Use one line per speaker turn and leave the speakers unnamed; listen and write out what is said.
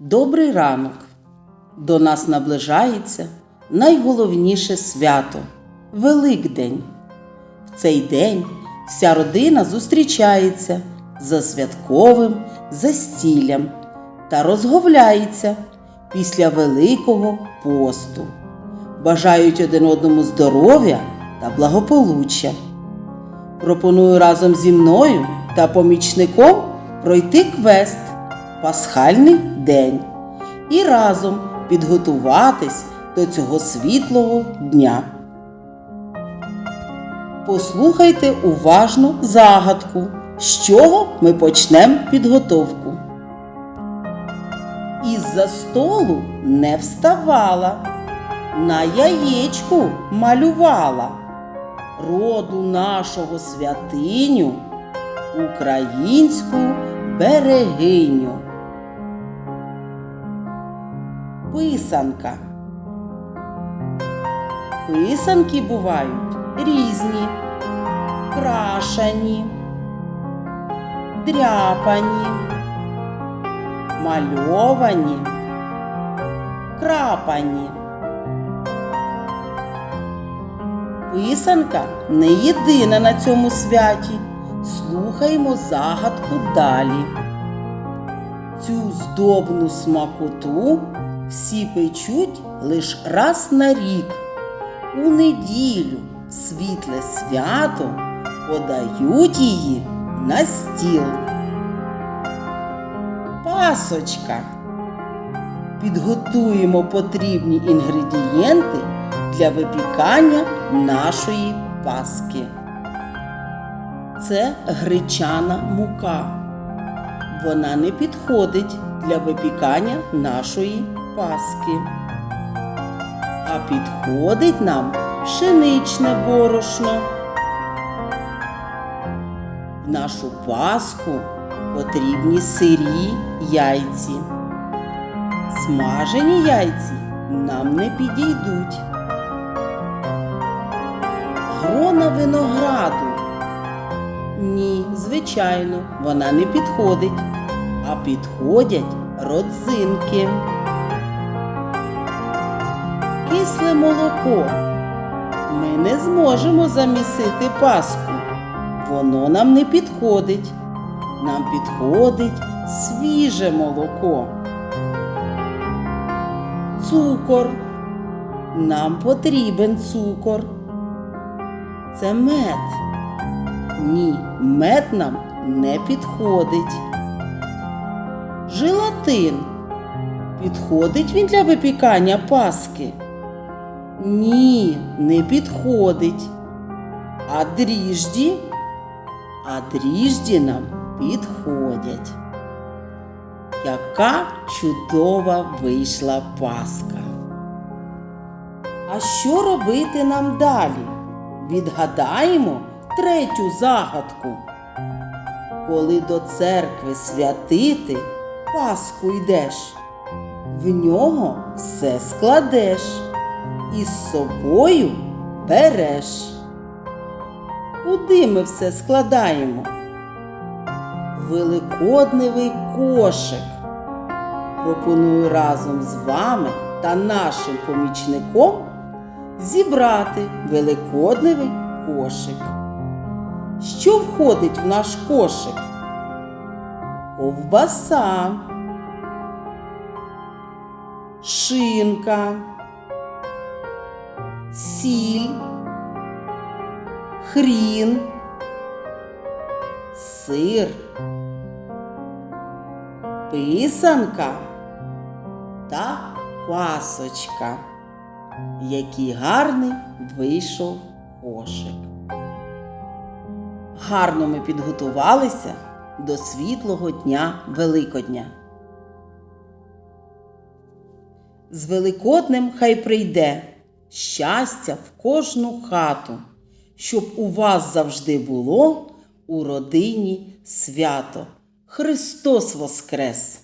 Добрий ранок! До нас наближається найголовніше свято Великдень. В цей день вся родина зустрічається за святковим застіллям та розговляється після Великого посту. Бажають один одному здоров'я та благополуччя. Пропоную разом зі мною та помічником пройти квест Пасхальний день і разом підготуватись до цього світлого дня. Послухайте уважно загадку, з чого ми почнемо підготовку. Із-за столу не вставала, на яєчку малювала роду нашого святиню, українську берегиню. Писанка. Писанки бувають різні, крашані, дряпані, мальовані, крапані. Писанка не єдина на цьому святі. Слухаймо загадку далі. Цю здобну смакоту всі печуть лиш раз на рік. У неділю світле свято подають її на стіл. Пасочка. Підготуємо потрібні інгредієнти для випікання нашої паски. Це гречана мука. Вона не підходить для випікання нашої паски. А підходить нам пшеничне борошно. В нашу паску потрібні сирі яйці. Смажені яйці нам не підійдуть. Грона винограду. Ні, звичайно, вона не підходить, а підходять родзинки. Кисле молоко. Ми не зможемо замісити паску. Воно нам не підходить. Нам підходить свіже молоко. Цукор. Нам потрібен цукор. Це мед. Ні, мед нам не підходить. Желатин. Підходить він для випікання паски? Ні, не підходить. А дріжджі? А дріжджі нам підходять. Яка чудова вийшла паска. А що робити нам далі? Відгадаємо третю загадку. Коли до церкви святити Пасху йдеш, в нього все складеш і з собою береш. Куди ми все складаємо? Великодневий кошик. Пропоную разом з вами та нашим помічником зібрати великодневий кошик. Що входить в наш кошик? Ковбаса, шинка, сіль, хрін, сир, писанка та пасочка. Який гарний вийшов кошик. Гарно ми підготувалися до світлого дня Великодня. З Великоднем хай прийде щастя в кожну хату, щоб у вас завжди було у родині свято. Христос Воскрес!